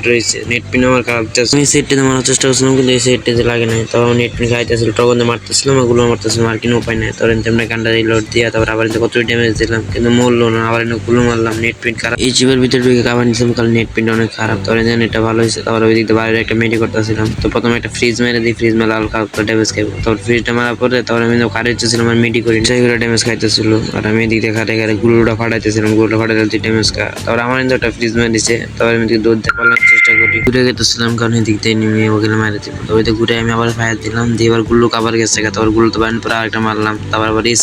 ঘাট রয়েছে। Net pin আমার খারাপ আমি সেটটিতে মারার চেষ্টা করছিলাম, কিন্তু এই সেটটিতে লাগে নাই। তারপর নেট পিন খাইতেছিল টগন্দে মারতেছিলাম ওগুলো মারতেছিলাম, আর কোনো উপায় নাই। তারপর তেমনি গান্ডা রিলোড দিয়া, তারপর আবার কত ড্যামেজ দিলাম, কিন্তু মরলো না। আবারগুলো মারলাম, নেট পিন খারাপ। এই চিপের ভিতরে ঢুকে কাবার কারণ নেট পিনটা অনেক খারাপ। তারপর যেন এটা ভালো হয়েছে, তারপর ওই দিক দিয়ে বাইরে একটা মেডি করতেছিলাম। তো প্রথমে একটা ফ্রিজ মেরে দিই ফ্রিজ মেরে হালকা হালকা ড্যামেজ খাইবো। তারপর ফ্রিজটা মারার পরে, তারপর আমি কারে ইচ্ছেছিলাম আর মেডি করি সেইগুলো ড্যামেজ খাইতেছিল। আর আমি এদিক দিয়ে খাটে খাটে গুলোটা ফাটাইতেছিলাম, গুলোটা ফাটাইতে ড্যামেজ খা তারপর আমার কিন্তু একটা ফ্রিজ মেরে দিছে। তারপর আমি এদিকে দৌড়তে পারলাম চেষ্টা করি। ঘুরে গেতেছিলাম কারণ এদিক দিয়ে নেমে ওখানে মারে দিব। তো ঘুরে আমি আবার ফায়ার দিলাম, দিয়ে এবার গুল্লু কাবার গেছে তারপরগুলো তো বাইন পরে আরেকটা মারলাম। তারপর আবার এই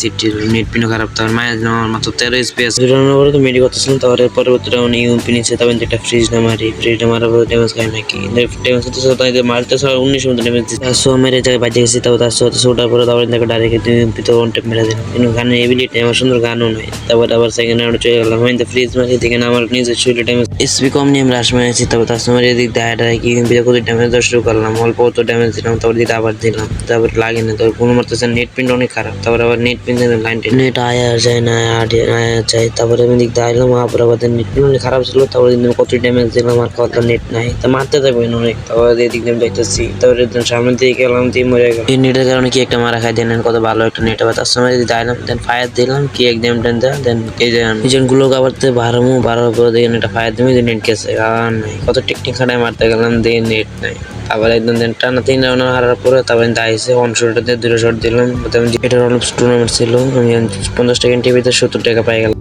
নেট পিনও খারাপ। তারপর মায়ের দিলাম আমার মাত্র তেরো স্পেস দুটো পরে তো মেডি করতেছিলাম। তারপরে পরবর্তী রাউন্ড ইউপি নিচ্ছে তারপর একটা ফ্রিজটা মারি। ফ্রিজটা মারার পরে ড্যামেজ খাই নাকি। ড্যামেজ করতেছে তাই মারতে উনিশ মতো ড্যামেজ দিচ্ছে তার মেরে জায়গায় বাজে গেছি। তারপর তার সাথে ওঠার পরে তারপরে তাকে ডাইরেক্ট ইউপি তো ওয়ান টেপ মেরে দিলাম। কিন্তু গানের এবিলিটি আমার সুন্দর গানও নাই। তারপর আবার সেকেন্ড রাউন্ডে চলে গেলাম। আমি ফ্রিজ মারি দেখে আমার নিজের শরীরে ড্যামেজ এসপি কম নিয়ে রাশ মেরেছি তারপর সময় এদিক দিয়ে আটা কি ইউপিতে কত ড্যামেজ দেওয়া শুরু করলাম? অল্প অত ড্যামেজ দিলাম তারপর দিকে আবার দিলাম তারপর লাগে না। তারপর কোনো মারতেছে নেট প্রিন্ট অনেক খারাপ তারপর আবার নেট প্রিন্ট লাইন নেট আয় আর যায় না আয় আর যায়। তারপরে আমি দিক দিয়ে আইলাম আবার আবার নেট প্রিন্ট অনেক খারাপ ছিল তারপরে দিন কত ড্যামেজ দিলাম আর কত নেট নাই। তা মারতে থাকবেন অনেক তারপরে এদিক দিয়ে আমি তারপরে সামনে দিকে গেলাম দিয়ে মরে গেল এই নেটের কারণে কি একটা মারা খাই দেন কত ভালো একটা নেট আবার তার সময় যদি আইলাম দেন ফায়ার দিলাম কি একদম দেন দেন এই যে নিজেরগুলো আবার বারমু বারোর পরে দেখেন একটা ফায়ার দিবি নেট গেছে আর নাই। কত টেকনিক খাটায় মারতে গেলাম, দিয়ে নেট নাই। আবার একদম দেন টানা তিন রাউন্ড হারার পরে তারপর আইসে ওয়ান দিয়ে দুটো শট দিলাম। এটা অনেক টুর্নামেন্ট ছিল, আমি পঞ্চাশ টাকা টিভিতে সত্তর টাকা পাই গেলাম।